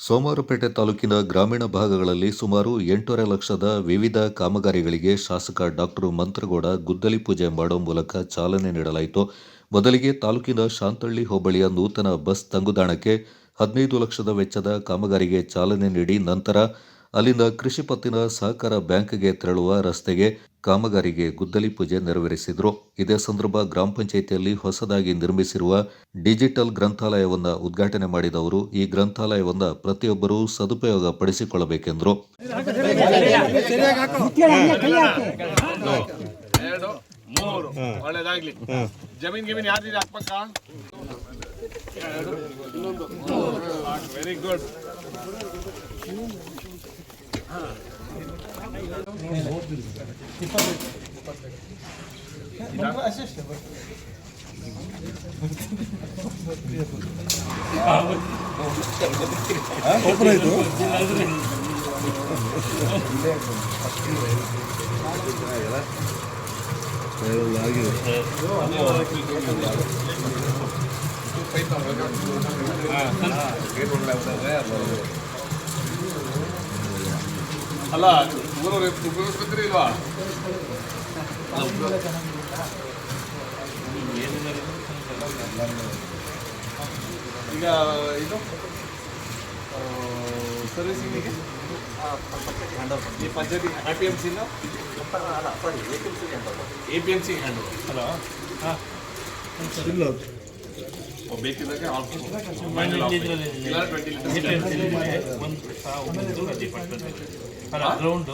ಸೋಮವಾರಪೇಟೆ ತಾಲೂಕಿನ ಗ್ರಾಮೀಣ ಭಾಗಗಳಲ್ಲಿ ಸುಮಾರು ಎಂಟೂವರೆ ಲಕ್ಷದ ವಿವಿಧ ಕಾಮಗಾರಿಗಳಿಗೆ ಶಾಸಕ ಡಾಕ್ಟರ್ ಮಂತ್ರಗೌಡ ಗುದ್ದಲಿ ಪೂಜೆ ಮಾಡುವ ಮೂಲಕ ಚಾಲನೆ ನೀಡಲಾಯಿತು. ಮೊದಲಿಗೆ ತಾಲೂಕಿನ ಶಾಂತಳ್ಳಿ ಹೋಬಳಿಯ ನೂತನ ಬಸ್ ತಂಗುದಾಣಕ್ಕೆ ಹದಿನೈದು ಲಕ್ಷದ ವೆಚ್ಚದ ಕಾಮಗಾರಿಗೆ ಚಾಲನೆ ನೀಡಿ ನಂತರ ಅಲ್ಲಿಂದ ಕೃಷಿ ಪತ್ತಿನ ಸಹಕಾರ ಬ್ಯಾಂಕ್ಗೆ ತೆರಳುವ ರಸ್ತೆಗೆ ಕಾಮಗಾರಿಗೆ ಗುದ್ದಲಿ ಪೂಜೆ ನೆರವೇರಿಸಿದರು. ಇದೇ ಸಂದರ್ಭ ಗ್ರಾಮ ಪಂಚಾಯಿತಿಯಲ್ಲಿ ಹೊಸದಾಗಿ ನಿರ್ಮಿಸಿರುವ ಡಿಜಿಟಲ್ ಗ್ರಂಥಾಲಯವನ್ನು ಉದ್ಘಾಟನೆ ಮಾಡಿದವರು. ಈ ಗ್ರಂಥಾಲಯವನ್ನು ಪ್ರತಿಯೊಬ್ಬರೂ ಸದುಪಯೋಗ ಪಡಿಸಿಕೊಳ್ಳಬೇಕೆಂದರು. ಎರಡು, ಮೂರು ಒಳ್ಳೇದಾಗ್ಲಿ ಜಮೀನ್ ಗಿಮೀನ್ ಯಾರ್ದಿದೆ ಅಕ್ಕಪಕ್ಕ ಇನ್ನೊಂದು ವೆರಿ ಗುಡ್ ಅಲ್ಲ ಊರವ್ರು ಉಪಯೋಗಿಸ್ಬೇಕ್ರಿ ಇಲ್ವಾ? ಈಗ ಇದು? ಸರ್ವಿಸಿಂಗಿಗೆ ಈ ಪಂಚಾಯತಿ ಎ ಪಿ ಎಂ ಸಿನ A P M C hand hello? ಬೇಕಿದ್ದಾಗ ಇಲ್ಲ ಟ್ವೆಂಟಿ ಗ್ರೌಂಡ್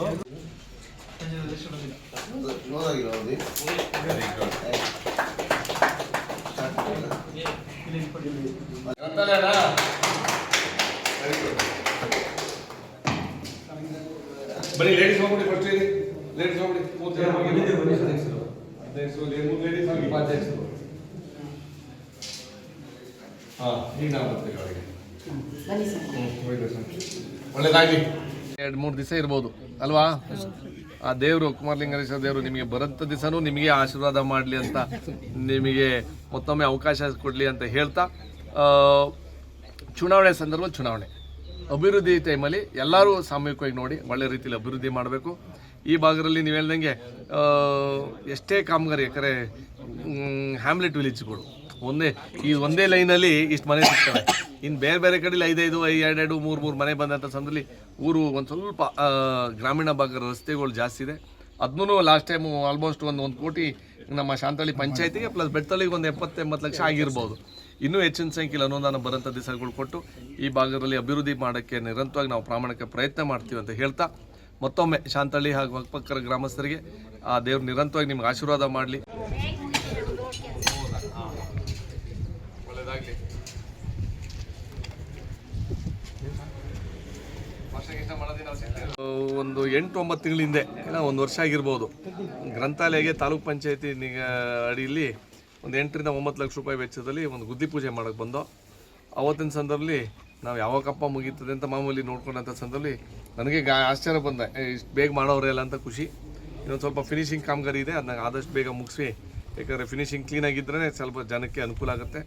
ಬರೀ ಲೇಡೀಸ್ ಹೋಗ್ಬಿಡಿ ಫಸ್ಟ್ ಹೇಳಿ ಲೇಡೀಸ್ ಹೋಗ್ಬಿಡಿ. ಮೂರು ಜನ ಹೋಗಿ. ಅಧ್ಯಕ್ಷರು ಮೂರು ಲೇಡೀಸ್ ಹೋಗಿ. ಉಪಾಧ್ಯಕ್ಷರು ಹಾಂ ಈಗ ನಾವು ಬರ್ತೀವಿ ಅವರಿಗೆ. ಒಳ್ಳೇದಾಗಲಿ. ಎರಡು ಮೂರು ದಿವಸ ಇರ್ಬೋದು, ಅಲ್ವಾ? ಆ ದೇವರು, ಕುಮಾರಲಿಂಗೇಶ್ವರ ದೇವರು ನಿಮಗೆ ಬರಂತ ದಿವಸನೂ ನಿಮಗೆ ಆಶೀರ್ವಾದ ಮಾಡಲಿ ಅಂತ ನಿಮಗೆ ಮತ್ತೊಮ್ಮೆ ಅವಕಾಶ ಕೊಡಲಿ ಅಂತ ಹೇಳ್ತಾ ಚುನಾವಣೆ ಸಂದರ್ಭ ಚುನಾವಣೆ. ಅಭಿವೃದ್ಧಿ ಟೈಮಲ್ಲಿ ಎಲ್ಲರೂ ಸಾಮೂಹಿಕವಾಗಿ ನೋಡಿ, ಒಳ್ಳೆ ರೀತಿಯಲ್ಲಿ ಅಭಿವೃದ್ಧಿ ಮಾಡಬೇಕು. ಈ ಭಾಗದಲ್ಲಿ ನೀವು ಹೇಳ್ದಂಗೆ ಎಷ್ಟೇ ಕಾಮಗಾರಿ, ಯಾಕಂದರೆ ಹ್ಯಾಮ್ಲೆಟ್ ವಿಲೇಜ್ಗಳು ಒಂದೇ, ಈ ಒಂದೇ ಲೈನಲ್ಲಿ ಇಷ್ಟು ಮನೆ ಸಿಗ್ತವೆ. ಇನ್ನು ಬೇರೆ ಬೇರೆ ಕಡೆಯಲ್ಲಿ ಐದೈದು ಎರಡೆರಡು ಮೂರು ಮೂರು ಮನೆ ಬಂದಂಥ ಸಂದರ್ಭದಲ್ಲಿ ಊರು ಒಂದು ಸ್ವಲ್ಪ ಗ್ರಾಮೀಣ ಭಾಗದ ರಸ್ತೆಗಳು ಜಾಸ್ತಿ ಇದೆ. ಅದನ್ನೂ ಲಾಸ್ಟ್ ಟೈಮು ಆಲ್ಮೋಸ್ಟ್ ಒಂದು ಒಂದು ಕೋಟಿ ನಮ್ಮ ಶಾಂತಳ್ಳಿ ಪಂಚಾಯತಿಗೆ ಪ್ಲಸ್ ಬೆಟ್ಟಳಿಗೆ ಒಂದು ಎಪ್ಪತ್ತು ಎಂಬತ್ತು ಲಕ್ಷ ಆಗಿರ್ಬೋದು. ಇನ್ನೂ ಹೆಚ್ಚಿನ ಸಂಖ್ಯೆಯಲ್ಲಿ ಅನುದಾನ ಬರೋಂಥ ದಿಸಗಳು ಕೊಟ್ಟು ಈ ಭಾಗದಲ್ಲಿ ಅಭಿವೃದ್ಧಿ ಮಾಡೋಕ್ಕೆ ನಿರಂತರವಾಗಿ ನಾವು ಪ್ರಾಮಾಣಿಕ ಪ್ರಯತ್ನ ಮಾಡ್ತೀವಿ ಅಂತ ಹೇಳ್ತಾ, ಮತ್ತೊಮ್ಮೆ ಶಾಂತಳ್ಳಿ ಹಾಗೂ ಅಕ್ಕಪಕ್ಕರ ಗ್ರಾಮಸ್ಥರಿಗೆ ಆ ದೇವ್ರು ನಿರಂತರವಾಗಿ ನಿಮ್ಗೆ ಆಶೀರ್ವಾದ ಮಾಡಲಿ. ಒಂದು ಎಂಟು ಒಂಬತ್ತು ತಿಂಗಳ ಹಿಂದೆ ಒಂದು ವರ್ಷ ಆಗಿರ್ಬೋದು. ಗ್ರಂಥಾಲಯಗೆ ತಾಲೂಕ್ ಪಂಚಾಯತಿ ಅಡಿಯಲ್ಲಿ ಒಂದು ಎಂಟರಿಂದ ಒಂಬತ್ತು ಲಕ್ಷ ರೂಪಾಯಿ ವೆಚ್ಚದಲ್ಲಿ ಒಂದು ಗುದ್ದಿ ಪೂಜೆ ಮಾಡೋಕ್ಕೆ ಬಂದೋ, ಅವತ್ತಿನ ಸಂದರ್ಭದಲ್ಲಿ ನಾವು ಯಾವಾಗಪ್ಪ ಮುಗೀತದೆ ಅಂತ ಮಾಮೂಲಿ ನೋಡ್ಕೊಂಡಂಥ ಸಂದರ್ಭದಲ್ಲಿ ನನಗೆ ಗಾ ಆಶ್ಚರ್ಯ ಬಂದೆ ಇಷ್ಟು ಬೇಗ ಮಾಡೋರೇ ಇಲ್ಲ ಅಂತ ಖುಷಿ. ಇನ್ನೊಂದು ಸ್ವಲ್ಪ ಫಿನಿಶಿಂಗ್ ಕಾಮಗಾರಿ ಇದೆ ಅದನ್ನ ಆದಷ್ಟು ಬೇಗ ಮುಗಿಸಿ ಯಾಕಂದರೆ ಫಿನಿಶಿಂಗ್ ಕ್ಲೀನಾಗಿದ್ದರೆ ಸ್ವಲ್ಪ ಜನಕ್ಕೆ ಅನುಕೂಲ ಆಗುತ್ತೆ.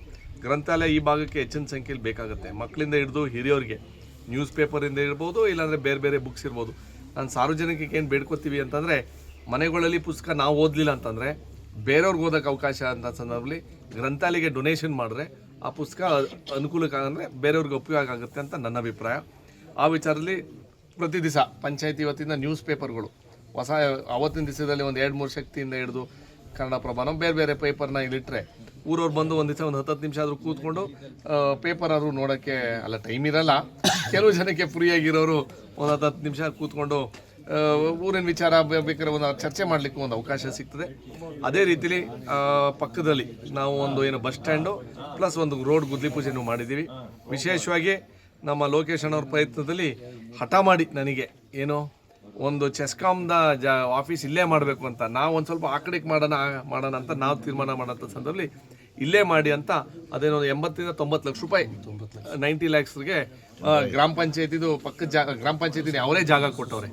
ಗ್ರಂಥಾಲಯ ಈ ಭಾಗಕ್ಕೆ ಹೆಚ್ಚಿನ ಸಂಖ್ಯೆಯಲ್ಲಿ ಬೇಕಾಗುತ್ತೆ. ಮಕ್ಕಳಿಂದ ಹಿಡಿದು ಹಿರಿಯೋರಿಗೆ. ನ್ಯೂಸ್ ಪೇಪರಿಂದ ಇರ್ಬೋದು ಇಲ್ಲಾಂದರೆ ಬೇರೆ ಬೇರೆ ಬುಕ್ಸ್ ಇರ್ಬೋದು. ನಾನು ಸಾರ್ವಜನಿಕಕ್ಕೆ ಏನು ಬೇಡ್ಕೋತೀವಿ ಅಂತಂದರೆ, ಮನೆಗಳಲ್ಲಿ ಪುಸ್ತಕ ನಾವು ಓದಲಿಲ್ಲ ಅಂತಂದರೆ, ಬೇರೆಯವ್ರಿಗೆ ಓದೋಕ್ಕೆ ಅವಕಾಶ ಅಂತ ಸಂದರ್ಭದಲ್ಲಿ ಗ್ರಂಥಾಲಯಕ್ಕೆ ಡೊನೇಷನ್ ಮಾಡಿದ್ರೆ ಆ ಪುಸ್ತಕ ಅನುಕೂಲಕ್ಕೆ ಅಂದರೆ ಬೇರೆಯವ್ರಿಗೆ ಉಪಯೋಗ ಆಗುತ್ತೆ ಅಂತ ನನ್ನ ಅಭಿಪ್ರಾಯ. ಆ ವಿಚಾರದಲ್ಲಿ ಪ್ರತಿ ದಿವಸ ಪಂಚಾಯತಿ ವತಿಯಿಂದ ನ್ಯೂಸ್ ಪೇಪರ್ಗಳು ಹೊಸ, ಅವತ್ತಿನ ದಿವಸದಲ್ಲಿ ಒಂದು ಎರಡು ಮೂರು ಶಕ್ತಿಯಿಂದ ಹಿಡಿದು ಕನ್ನಡ ಪ್ರಭಾನ ಬೇರೆ ಬೇರೆ ಪೇಪರ್ನ ಇಲ್ಲಿಟ್ಟರೆ ಊರವ್ರು ಬಂದು ಒಂದು ದಿವಸ ಒಂದು ಹತ್ತು ನಿಮಿಷ ಆದರೂ ಕೂತ್ಕೊಂಡು ಪೇಪರ್ ಆದರೂ ನೋಡೋಕ್ಕೆ, ಅಲ್ಲ ಟೈಮ್ ಇರಲ್ಲ. ಕೆಲವು ಜನಕ್ಕೆ ಫ್ರೀಯಾಗಿರೋರು ಒಂದು ಹತ್ತು ಹತ್ತು ನಿಮಿಷ ಕೂತ್ಕೊಂಡು ಊರಿನ ವಿಚಾರ ಬೇಕಾದ್ರೆ ಒಂದು ಚರ್ಚೆ ಮಾಡಲಿಕ್ಕೂ ಒಂದು ಅವಕಾಶ ಸಿಗ್ತದೆ. ಅದೇ ರೀತಿಲಿ ಪಕ್ಕದಲ್ಲಿ ನಾವು ಒಂದು ಏನು ಬಸ್ ಸ್ಟ್ಯಾಂಡು, ಪ್ಲಸ್ ಒಂದು ರೋಡ್ ಗುದ್ಲಿ ಪೂಜೆನೂ ಮಾಡಿದ್ದೀವಿ. ವಿಶೇಷವಾಗಿ ನಮ್ಮ ಲೋಕೇಶ್ ಅವ್ರ ಪ್ರಯತ್ನದಲ್ಲಿ ಹಠ ಮಾಡಿ ನನಗೆ ಏನು ಒಂದು ಚೆಸ್ಕಾಮ್ದ ಜ ಆಫೀಸ್ ಇಲ್ಲೇ ಮಾಡಬೇಕು ಅಂತ, ನಾವು ಒಂದು ಸ್ವಲ್ಪ ಆ ಕಡೆಗೆ ಮಾಡೋಣ ಮಾಡೋಣ ಅಂತ ನಾವು ತೀರ್ಮಾನ ಮಾಡೋಂಥ ಸಂದರ್ಭದಲ್ಲಿ ಇಲ್ಲೇ ಮಾಡಿ ಅಂತ ಅದೇನೋ ಎಂಬತ್ತರಿಂದ ತೊಂಬತ್ತು ಲಕ್ಷ ರೂಪಾಯಿ, ನೈಂಟಿ ಲ್ಯಾಕ್ಸ್ಗೆ ಗ್ರಾಮ ಪಂಚಾಯತಿದು ಪಕ್ಕದ ಜಾಗ ಗ್ರಾಮ ಪಂಚಾಯತಿನ ಅವರೇ ಜಾಗ ಕೊಟ್ಟವ್ರೆ.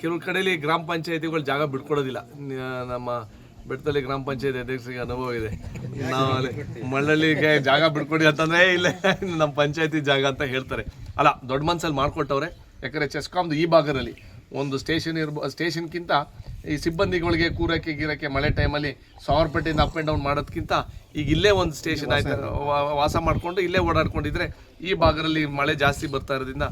ಕೆಲವು ಕಡೆಯಲ್ಲಿ ಗ್ರಾಮ ಪಂಚಾಯತಿಗಳು ಜಾಗ ಬಿಟ್ಕೊಡೋದಿಲ್ಲ ನಮ್ಮ ಬೆಟ್ಟದಲ್ಲಿ ಗ್ರಾಮ ಪಂಚಾಯತಿ ಅಧ್ಯಕ್ಷರಿಗೆ ಅನುಭವ ಇದೆ. ನಾವು ಅಲ್ಲಿ ಮಳ್ಳಳ್ಳಿಗೆ ಜಾಗ ಬಿಡ್ಕೊಡಿ ಅಂತಂದ್ರೆ ಇಲ್ಲ, ನಮ್ಮ ಪಂಚಾಯತಿ ಜಾಗ ಅಂತ ಹೇಳ್ತಾರೆ. ಅಲ್ಲ, ದೊಡ್ಡ ಮನ್ಸಲ್ಲಿ ಮಾಡ್ಕೊಟ್ಟವ್ರೆ. ಯಾಕಂದರೆ ಚೆಸ್ಕಾಮ್ದು ಈ ಭಾಗದಲ್ಲಿ ಒಂದು ಸ್ಟೇಷನ್ ಇರ್ಬೋ ಸ್ಟೇಷನ್ಗಿಂತ ಈ ಸಿಬ್ಬಂದಿಗಳಿಗೆ ಕೂರಕ್ಕೆ ಗೀರಕ್ಕೆ ಮಳೆ ಟೈಮಲ್ಲಿ ಸಾವಿರಪೇಟೆಯಿಂದ ಅಪ್ ಆ್ಯಂಡ್ ಡೌನ್ ಮಾಡೋದಕ್ಕಿಂತ ಈಗ ಇಲ್ಲೇ ಒಂದು ಸ್ಟೇಷನ್ ಆಯ್ತು. ವಾಸ ಮಾಡಿಕೊಂಡು ಇಲ್ಲೇ ಓಡಾಡ್ಕೊಂಡಿದ್ರೆ ಈ ಭಾಗದಲ್ಲಿ ಮಳೆ ಜಾಸ್ತಿ ಬರ್ತಾ ಇರೋದ್ರಿಂದ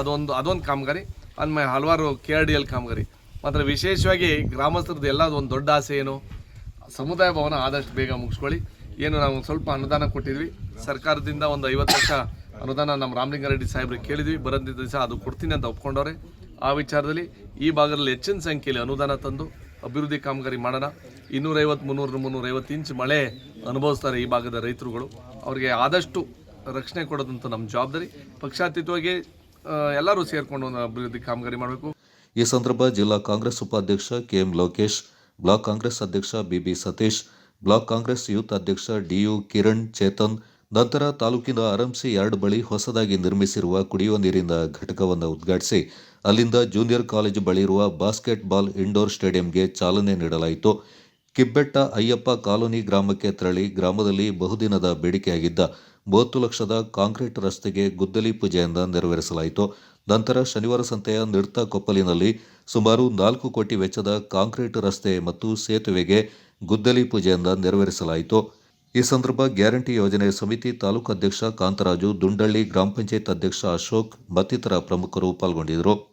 ಅದೊಂದು ಅದೊಂದು ಕಾಮಗಾರಿ. ಅಂದಮೇಲೆ ಹಲವಾರು ಕೆ ಆರ್ ಡಿ ಎಲ್ ಕಾಮಗಾರಿ. ಮಾತ್ರ ವಿಶೇಷವಾಗಿ ಗ್ರಾಮಸ್ಥರದ್ದು ಎಲ್ಲ ಒಂದು ದೊಡ್ಡ ಆಸೆ ಏನು? ಸಮುದಾಯ ಭವನ ಆದಷ್ಟು ಬೇಗ ಮುಗಿಸ್ಕೊಳ್ಳಿ. ಏನು ನಾವು ಸ್ವಲ್ಪ ಅನುದಾನ ಕೊಟ್ಟಿದ್ವಿ. ಸರ್ಕಾರದಿಂದ ಒಂದು ಐವತ್ತು ಲಕ್ಷ ಅನುದಾನ ನಮ್ಮ ರಾಮಲಿಂಗಾರೆಡ್ಡಿ ಸಾಹೇಬ್ರಿಗೆ ಕೇಳಿದ್ವಿ. ಬರೋದಿದ್ದ ದಿವಸ ಅದು ಕೊಡ್ತೀನಿ ಅಂತ ಒಪ್ಕೊಂಡವ್ರೆ. ಆ ವಿಚಾರದಲ್ಲಿ ಈ ಭಾಗದಲ್ಲಿ ಹೆಚ್ಚಿನ ಸಂಖ್ಯೆಯಲ್ಲಿ ಅನುದಾನ ತಂದು ಅಭಿವೃದ್ಧಿ ಕಾಮಗಾರಿ ಮಾಡೋಣ. ಇನ್ನೂರೈವತ್ತು ಮುನ್ನೂರು ಮುನ್ನೂರೈವತ್ತು ಇಂಚ್ ಮಳೆ ಅನುಭವಿಸ್ತಾರೆ ಈ ಭಾಗದ ರೈತರುಗಳು. ಅವರಿಗೆ ಆದಷ್ಟು ರಕ್ಷಣೆ ಕೊಡೋದಂತ ನಮ್ಮ ಜವಾಬ್ದಾರಿ. ಪಕ್ಷಾತೀತವಾಗಿ ಎಲ್ಲರೂ ಸೇರಿಕೊಂಡು ಅಭಿವೃದ್ಧಿ ಕಾಮಗಾರಿ ಮಾಡಬೇಕು. ಈ ಸಂದರ್ಭ ಜಿಲ್ಲಾ ಕಾಂಗ್ರೆಸ್ ಉಪಾಧ್ಯಕ್ಷ ಕೆಎಂ ಲೋಕೇಶ್, ಬ್ಲಾಕ್ ಕಾಂಗ್ರೆಸ್ ಅಧ್ಯಕ್ಷ B B Satish, block Congress youth ಅಧ್ಯಕ್ಷ ಡಿಯು ಕಿರಣ್, ಚೇತನ್ ನಂತರ ತಾಲೂಕಿನ ಅರಂಸಿ ಯಾರ್ಡ್ ಬಳಿ ಹೊಸದಾಗಿ ನಿರ್ಮಿಸಿರುವ ಕುಡಿಯುವ ನೀರಿನ ಘಟಕವನ್ನು ಉದ್ಘಾಟಿಸಿ, ಅಲ್ಲಿಂದ ಜೂನಿಯರ್ ಕಾಲೇಜು ಬಳಿ ಇರುವ ಬಾಸ್ಕೆಟ್ ಇಂಡೋರ್ ಸ್ಟೇಡಿಯಂಗೆ ಚಾಲನೆ ನೀಡಲಾಯಿತು. ಕಿಬ್ಬೆಟ್ಟ ಅಯ್ಯಪ್ಪ ಕಾಲೋನಿ ಗ್ರಾಮಕ್ಕೆ ತೆರಳಿ ಗ್ರಾಮದಲ್ಲಿ ಬಹುದಿನದ ಬೇಡಿಕೆಯಾಗಿದ್ದ ಮೂವತ್ತು ಲಕ್ಷದ ಕಾಂಕ್ರೀಟ್ ರಸ್ತೆಗೆ ಗುದ್ದಲಿ ಪೂಜೆಯಿಂದ ನೆರವೇರಿಸಲಾಯಿತು. ನಂತರ ಶನಿವಾರ ಸಂತೆಯ ನಿರ್ತಾ ಕೊಪ್ಪಲಿನಲ್ಲಿ ಸುಮಾರು ನಾಲ್ಕು ಕೋಟಿ ವೆಚ್ಚದ ಕಾಂಕ್ರೀಟ್ ರಸ್ತೆ ಮತ್ತು ಸೇತುವೆಗೆ ಗುದ್ದಲಿ ಪೂಜೆಯಿಂದ ನೆರವೇರಿಸಲಾಯಿತು. ಈ ಸಂದರ್ಭ ಗ್ಯಾರಂಟಿ ಯೋಜನೆ ಸಮಿತಿ ತಾಲೂಕು ಅಧ್ಯಕ್ಷ ಕಾಂತರಾಜು ದುಂಡಳ್ಳಿ ಗ್ರಾಮ ಪಂಚಾಯತ್ ಅಧ್ಯಕ್ಷ ಅಶೋಕ್ ಮತ್ತಿತರ ಪ್ರಮುಖರು ಪಾಲ್ಗೊಂಡಿದ್ದರು.